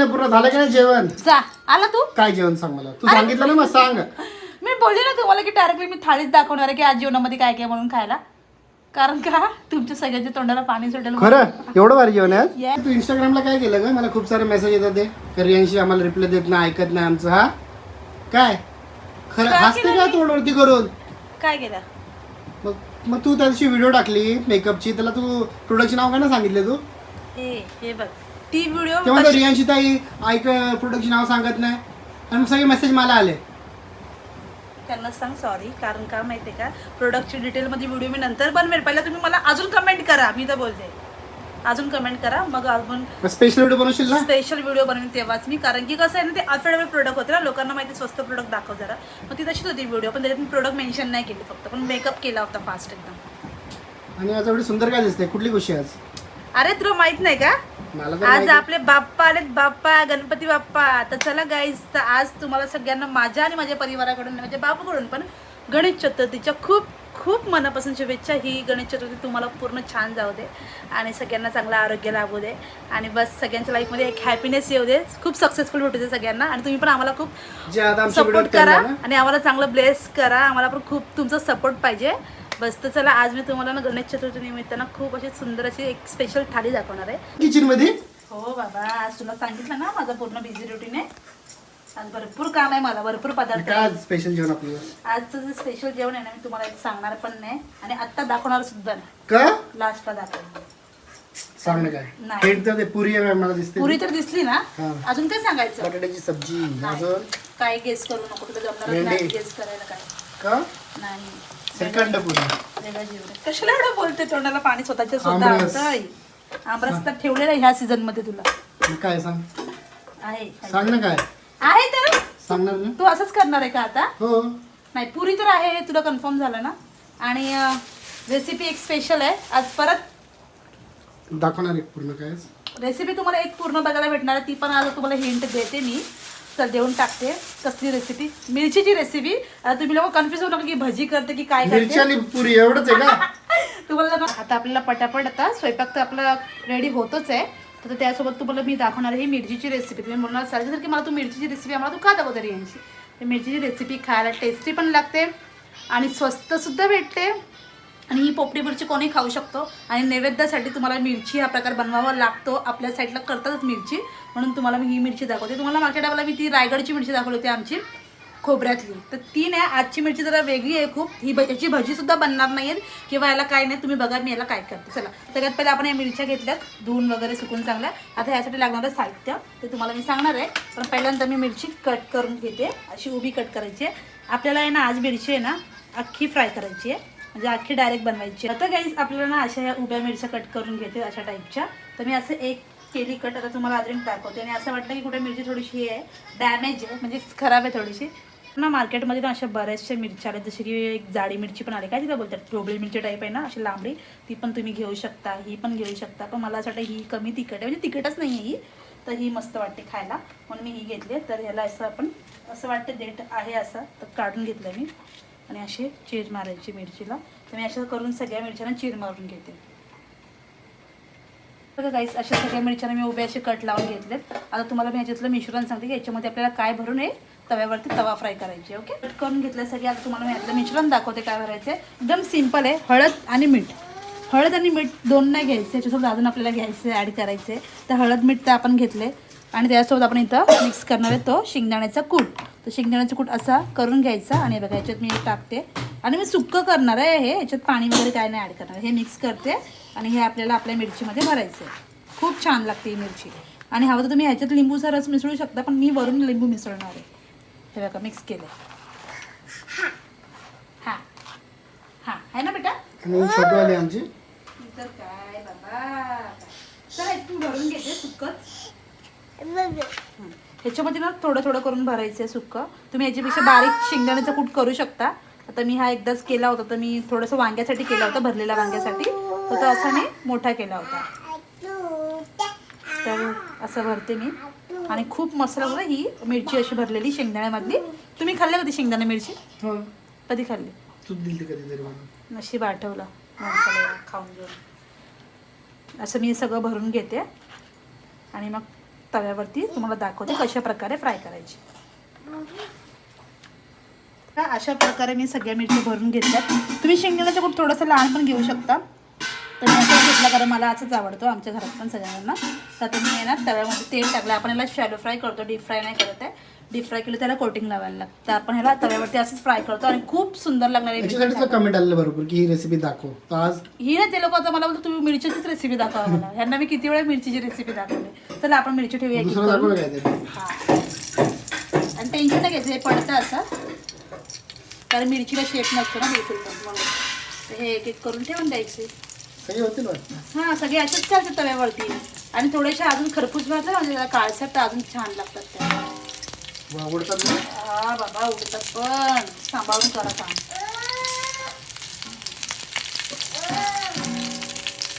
पूर्ण झालं की नाही जेवण? जा. आला तू? काय जेवण सांग मला? तू सांगितलं ना मग सांग. मी बोलले ना तुम्हाला की डायरेक्टली मी थाळीच दाखवणार आहे की आज जेवणामध्ये काय काय म्हणून खायला. कारण का? तुमच्या सगळ्यांच्या तोंडाला पाणी सुटेल खरं? एवढं भारी जेवण आहे? तू इंस्टाग्रामला काय केलं ग? मला खूप सारे मेसेज येतात ते. आम्हाला रिप्लाय देत नाही ऐकत नाही आमचं हा? काय? खरं हसते केलं का? तोंडवरती करून? काय केलं? मग मग तू त्या दिवशी व्हिडिओ टाकली मेकअपची त्याला तू प्रोडक्टचे नाव काय ना सांगितलं तू? हे बघ. ती व्हिडिओ तेव्हा रियांशी ताई ऐक प्रोडक्टचे नाव सांगत नाही. आणि मग सगळे मेसेज मला आले. त्यांना सांग सॉरी कारण का माहितीये का? प्रोडक्टची डिटेलमध्ये व्हिडिओ मी नंतर बनवेल. पहिला तुम्ही मला अजून कमेंट करा. मी तर बोलते. अजून कमेंट करा. मग आपण स्पेशल व्हिडिओ बनवशील ना? स्पेशल व्हिडिओ बनवेन तेव्हाच मी. कारण की कसं आहे ना ते अफोर्डेबल प्रोडक्ट होते ना. लोकांना माहिती स्वस्त प्रोडक्ट दाखव जरा. मग ती तशीच होती व्हिडिओ पण त्याच्यात मी प्रोडक्ट मेन्शन नाही केली फक्त. पण मेकअप केला होता फास्ट एकदम. आणि आज एवढी सुंदर काय दिसते? कुठली गोष्टी आज? अरे तुला माहीत नाही का? आज. आपले बाप्पा आलेत बाप्पा गणपती बाप्पा. तर चला गाईज तर आज तुम्हाला सगळ्यांना माझ्या आणि माझ्या परिवाराकडून म्हणजे बापूकडून पण गणेश चतुर्थीच्या खूप खूप मनापासून शुभेच्छा. ही गणेश चतुर्थी तुम्हाला पूर्ण छान जाऊ दे आणि सगळ्यांना चांगलं आरोग्य लाभू दे. आणि बस सगळ्यांच्या लाईफमध्ये एक हॅपीनेस येऊ दे. खूप सक्सेसफुल भेटू दे सगळ्यांना. आणि तुम्ही पण आम्हाला खूप सपोर्ट करा आणि आम्हाला चांगलं ब्लेस करा. आम्हाला पण खूप तुमचा सपोर्ट पाहिजे. बस तर चला आज मी तुम्हाला ना गणेश चतुर्थी निमित्तानं खूप अशी सुंदर अशी एक स्पेशल थाळी दाखवणार आहे. किचनमध्ये हो बाबा आज तुला सांगितलं ना माझं पूर्ण बिझी रुटीन आहे. आज भरपूर काम आहे मला भरपूर पदार्थ. आज स्पेशल जेवण आपलं? आजचं जे स्पेशल जेवण आहे ना मी तुम्हाला एक सांगणार पण नाही आणि आत्ता दाखवणार सुद्धा नाही. का? लास्टला दाखवणार. सांग ना काय. नाही. हेड तर ते पुरी आहे मला दिसते. पुरी तर दिसली ना? हा. अजून काय सांगायचं? बटाट्याची सब्जी. अजून? काय गेस करू नको तुला जमणार भेंडी. नाही गेस करायला काय. का? नाही. श्रीखंड पुरी. कशाला एवढं बोलते? तोंडाला पाणी स्वतःच्या स्वतः आमरस. तर ठेवलेला आहे ह्या सीझनमध्ये तुला. मग काय सांग? आहे. सांग ना काय? आहे तर. सांगणार ना. तू असंच करणार आहे का आता? हो. नाही पुरी तर आहे हे तुला कन्फर्म झालं ना? आणि रेसिपी एक स्पेशल आहे. आज परत दाखवणार एक पूर्ण काय रेसिपी तुम्हाला एक पूर्ण बघायला भेटणार आहे. ती पण आज तुम्हाला हिंट देते मी. चल देऊन टाकते. कसली रेसिपी मिरचीची रेसिपी तुम्ही लोक कन्फ्युज होऊ नका की भजी करते की काय मिरची करते आणि पुरी एवढंच आहे का? तुम्हाला ना आता आपल्याला पटापट आता स्वयंपाक तर आपला रेडी होतोच आहे. तर त्यासोबत तुम्हाला मी दाखवणार आहे ही मिरचीची रेसिपी तुम्ही म्हणणार चालेल की मला तू मिरचीची रेसिपी आम्हाला तू का दाखवतो यांची? तर मिरचीची रेसिपी खायला टेस्टी पण लागते आणि स्वस्त सुद्धा भेटते. आणि ही पोपटी मिरची कोणी खाऊ शकतो? आणि नैवेद्यासाठी तुम्हाला मिरची हा प्रकार बनवावा लागतो. आपल्या साईडला करतातच मिरची. म्हणून तुम्हाला मी ही मिरची दाखवते. तुम्हाला मागच्या टायमाला मी ती रायगडची मिरची दाखवली होती आमची खोबऱ्यातली. तर ती नाही आजची मिरची जरा वेगळी आहे खूप. ही भ- याची भजीसुद्धा बनणार बनणार आहेत किंवा याला काय नाही तुम्ही बघा मी याला काय करते. चला. सगळ्यात पहिले आपण या मिरच्या घेतल्यात. धुवून वगैरे सुकून चांगल्या. आता ह्यासाठी लागणारं साहित्य ते तुम्हाला मी सांगणार आहे. पण पहिल्यांदा मी मिरची कट करून घेते. अशी उभी कट करायची आहे. आपल्याला आहे ना आज मिरची आहे ना अख्खी फ्राय करायची आहे. म्हणजे अख्खी डायरेक्ट बनवायची. आता गाईज आपल्याला ना अशा या उभ्या मिरच्या कट करून घेते अशा टाईपच्या तर मी असं एक केली कट आता तुम्हाला अजून दाखवते. आणि असं वाटतं की कुठे मिरची थोडीशी आहे डॅमेज आहे म्हणजे खराब आहे थोडीशी. ना मार्केटमध्ये ना अशा बऱ्याचशा मिरच्या आल्या जशी की एक जाडी मिरची पण आली. काय तिला बोलतात? ढोबळी मिरची टाईप आहे ना अशी लांबडी. ती पण तुम्ही घेऊ शकता ही पण घेऊ शकता. पण मला असं वाटतं ही कमी तिखट आहे. म्हणजे तिखटच नाही आहे ही. तर ही मस्त वाटते खायला. म्हणून मी ही घेतली तर ह्याला असं आपण असं वाटते देठ आहे असं. तर काढून घेतलं मी. आणि अशी चीर मारायची मिरचीला. तर मी अशा करून सगळ्या मिरच्यांना चीर मारून घेते. बघा गाईस अशा सगळ्या मिरच्यांना मी उभे असे कट लावून घेतलेत. आता तुम्हाला मी ह्याच्यातलं मिश्रण सांगते की याच्यामध्ये आपल्याला काय भरून आहे तव्यावरती तवा फ्राय करायची ओके कट करून घेतल्यासाठी आता तुम्हाला मी ह्यातलं मिश्रण दाखवते काय भरायचं एकदम सिंपल आहे. हळद आणि मीठ. हळद आणि मीठ दोन नाही घ्यायचे याच्यासोबत अजून आपल्याला घ्यायचे ॲड करायचे तर हळद मीठ तर आपण घेतले आणि त्याच्यासोबत आपण इथं मिक्स करणार आहे तो शेंगदाण्याचा कूट. तर शेंगदाण्याचा कूट असा करून घ्यायचा आणि बघा याच्यात मी टाकते. आणि मी सुक्कं करणार आहे हे. याच्यात पाणी वगैरे काय नाही ॲड करणार. हे मिक्स करते आणि हे आपल्याला आपल्या मिरचीमध्ये भरायचं आहे खूप छान लागते ही मिरची. आणि हवं तर तुम्ही ह्याच्यात लिंबूचा रस मिसळू शकता पण मी वरून लिंबू मिसळणार आहे. हे बघा मिक्स केलं हां. हां. आहे ना बेटा? आणि छोटी आली आमची. तर काय बाबा. चला इथून भरून घेते सुक्कच ह्याच्यामध्ये ना थोडं थोडं करून भरायचं आहे सुक्कं. तुम्ही याच्यापेक्षा बारीक शेंगदाण्याचा कूट करू शकता. आता मी हा एकदाच केला होता तर मी थोडंसं वांग्यासाठी केला होता भरलेल्या वांग्यासाठी. तर तो असा मी मोठा केला होता. तर असं भरते मी. आणि खूप मस्त लागलं ही मिरची अशी भरलेली शेंगदाण्यामधली. तुम्ही खाल्ली कधी शेंगदाणा मिरची? हो. कधी खाल्ली? तू दिली कधीतरी मला नशीब आठवलं. माणसाला खाऊन घेऊन. असं मी सगळं भरून घेते. आणि मग तव्यावरती तुम्हाला दाखवते कशा प्रकारे फ्राय करायची. अशा प्रकारे मी सगळ्या मिरच्या भरून घेतल्यात तुम्ही शेंगदाण्याचं खूप थोडंसं लहान पण घेऊ शकता. तर मी असं घेतला कारण मला असंच आवडतो आमच्या घरात पण सगळ्यांना. तर मी येणार तव्यामध्ये तेल टाकलं. आपण याला शॅलो फ्राय करतो डीप फ्राय नाही करत आहे. डीप फ्राय केलं त्याला कोटिंग लावायला लागतं. तर आपण ह्याला तव्यावरती असंच फ्राय करतो आणि खूप सुंदर लागणार आहे कमेंट आलेलं भरपूर की ही रेसिपी दाखव. आज ही ना ते लोक आता मला बोलतो तुम्ही मिरचीचीच रेसिपी दाखवा मला. ह्यांना मी किती वेळा मिरचीची रेसिपी दाखवली. चला आपण मिरची ठेवूया हा. आणि टेन्शन नाही घ्यायचं हे पडतं असं. कारण मिरचीला शेप नसतो ना बिलकुल म्हणून. हे एक एक करून ठेवून द्यायचे. हां सगळे असेच चालतात तव्यावरती. आणि थोडेसे अजून खरपूस भाजलं म्हणजे काळसर तर अजून छान लागतात त्या आवडतात ना? हा बाबा उडतात पण. सांभाळून करा काम.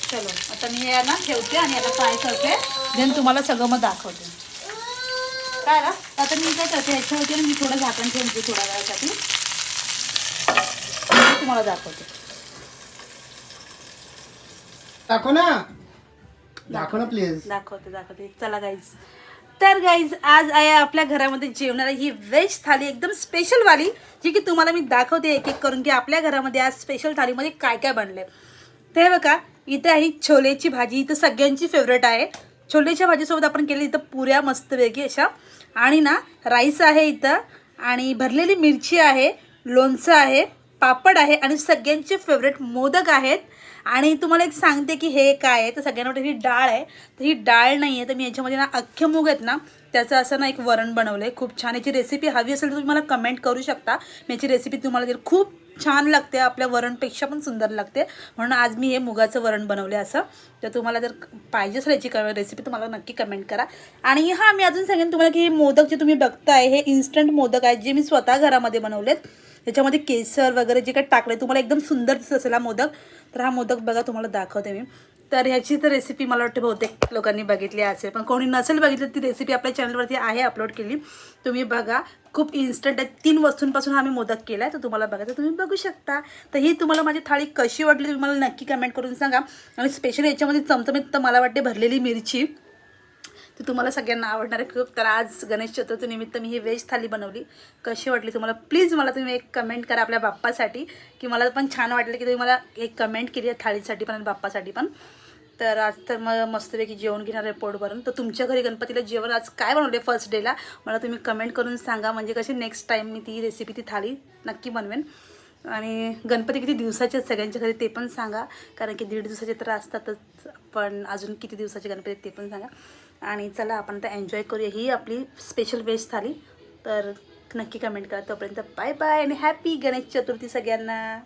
चलो आता मी हे ना ठेवते आणि याला फ्राय करते. देन तुम्हाला सगळं मग दाखवते. काय ना आता मी काय करते ह्याच्यावरती ना मी थोडं झाकण ठेवते थोड्या वेळासाठी. तुम्हाला दाखवते. दाखव ना. दाखव. ना प्लीज दाखवते दाखवते. चला गाईज तर गाईज आज आहे आपल्या घरामध्ये जेवणारा ही व्हेज थाली एकदम स्पेशल वाली जी की तुम्हाला मी दाखवते एक एक करून की आपल्या घरामध्ये आज स्पेशल थालीमध्ये काय काय बनले ते हे बघा इथे आहे छोलेची भाजी इथं सगळ्यांची फेवरेट आहे. छोलेच्या भाजीसोबत आपण केली इथं पुऱ्या मस्तपैकी अशा. आणि ना राईस आहे इथं आणि भरलेली मिरची आहे लोणचं आहे पापड आहे आणि सगळ्यांचे फेवरेट मोदक आहेत. आणि तुम्हाला एक सांगते की हे काय आहे तर सगळ्यांना वाटतं ही डाळ आहे. तर ही डाळ नाही आहे तर मी याच्यामध्ये ना अख्खे मूग आहेत ना त्याचं असं ना एक वरण बनवलं आहे खूप छान. याची रेसिपी हवी असेल तर तुम्ही मला कमेंट करू शकता. मी याची रेसिपी तुम्हाला देईल. खूप छान लागते आपल्या वरणपेक्षा पण सुंदर लागते. म्हणून आज मी हे मुगाचं वरण बनवले असं. तर तुम्हाला जर पाहिजे असेल याची रेसिपी तुम्हाला नक्की कमेंट करा. आणि हां मी अजून सांगेन तुम्हाला की हे मोदक जे तुम्ही बघताय हे इन्स्टंट मोदक आहेत जे मी स्वतः घरामध्ये बनवलेत. त्याच्यामध्ये केसर वगैरे जे काही टाकले तुम्हाला एकदम सुंदर दिसत असेल हा मोदक. तर हा मोदक बघा तुम्हाला दाखवते मी. तर ह्याची तर रेसिपी मला वाटते बहुतेक लोकांनी बघितली असेल. पण कोणी नसेल बघितलं ती रेसिपी आपल्या चॅनलवरती आहे अपलोड केली. तुम्ही बघा खूप इन्स्टंट आहे. तीन वस्तूंपासून हा मी मोदक केला आहे तर तुम्हाला बघायचं तुम्ही बघू शकता. तर ही तुम्हाला माझी थाळी कशी वाटली तुम्ही मला नक्की कमेंट करून सांगा. आणि स्पेशली याच्यामध्ये चमचमीत तर मला वाटते भरलेली मिरची. ती तुम्हाला सगळ्यांना आवडणार आहे खूप तर आज गणेश चतुर्थीनिमित्त मी ही व्हेज थाली बनवली. कशी वाटली तुम्हाला? प्लीज मला तुम्ही एक कमेंट करा आपल्या बाप्पासाठी. की मला पण छान वाटलं की तुम्ही मला एक कमेंट केली आहे थाळीसाठी पण आणि बाप्पासाठी पण. तर आज तर मग मस्तपैकी जेवण घेणार आहे पोट भरून तर तुमच्या घरी गणपतीला जेवण आज काय बनवले फर्स्ट डेला मला तुम्ही कमेंट करून सांगा. म्हणजे कशी नेक्स्ट टाईम मी ती रेसिपी ती थाळी नक्की बनवेन. आणि गणपती किती दिवसाचे आहेत सगळ्यांच्या घरी ते पण सांगा. कारण की दीड दिवसाचे तर असतातच. पण अजून किती दिवसाचे गणपती ते पण सांगा. आणि चला आपण आता एन्जॉय करूया ही आपली स्पेशल व्हेज थाली. तर नक्की कमेंट करा. तोपर्यंत बाय बाय आणि हॅपी गणेश चतुर्थी सगळ्यांना.